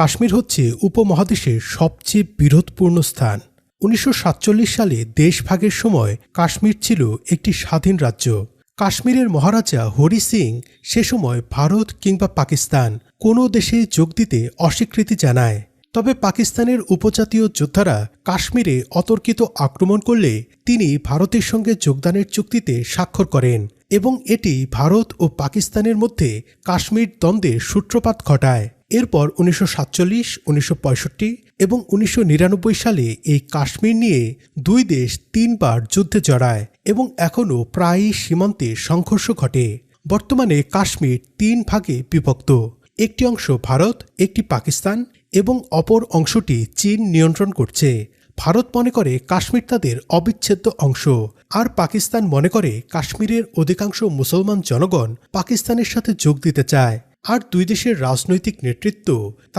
কাশ্মীর হচ্ছে উপমহাদেশের সবচেয়ে বিরোধপূর্ণ স্থান। উনিশশো সাতচল্লিশ সালে দেশভাগের সময় কাশ্মীর ছিল একটি স্বাধীন রাজ্য। কাশ্মীরের মহারাজা হরি সিং সে সময় ভারত কিংবা পাকিস্তান কোনো দেশে যোগ দিতে অস্বীকৃতি জানায়। তবে পাকিস্তানের উপজাতীয় যোদ্ধারা কাশ্মীরে অতর্কিত আক্রমণ করলে তিনি ভারতের সঙ্গে যোগদানের চুক্তিতে স্বাক্ষর করেন এবং এটি ভারত ও পাকিস্তানের মধ্যে কাশ্মীর দ্বন্দ্বের সূত্রপাত ঘটায়। এরপর উনিশশো সাতচল্লিশ, উনিশশো পঁয়ষট্টি এবং উনিশশো নিরানব্বই সালে এই কাশ্মীর নিয়ে দুই দেশ তিনবার যুদ্ধে জড়ায় এবং এখনও প্রায়ই সীমান্তে সংঘর্ষ ঘটে। বর্তমানে কাশ্মীর তিন ভাগে বিভক্ত। একটি অংশ ভারত, একটি পাকিস্তান এবং অপর অংশটি চীন নিয়ন্ত্রণ করছে। ভারত মনে করে কাশ্মীর তাদের অবিচ্ছেদ্য অংশ। আর পাকিস্তান মনে করে কাশ্মীরের অধিকাংশ মুসলমান জনগণ পাকিস্তানের সাথে যোগ দিতে চায়। আর দুই দেশের রাজনৈতিক নেতৃত্ব তা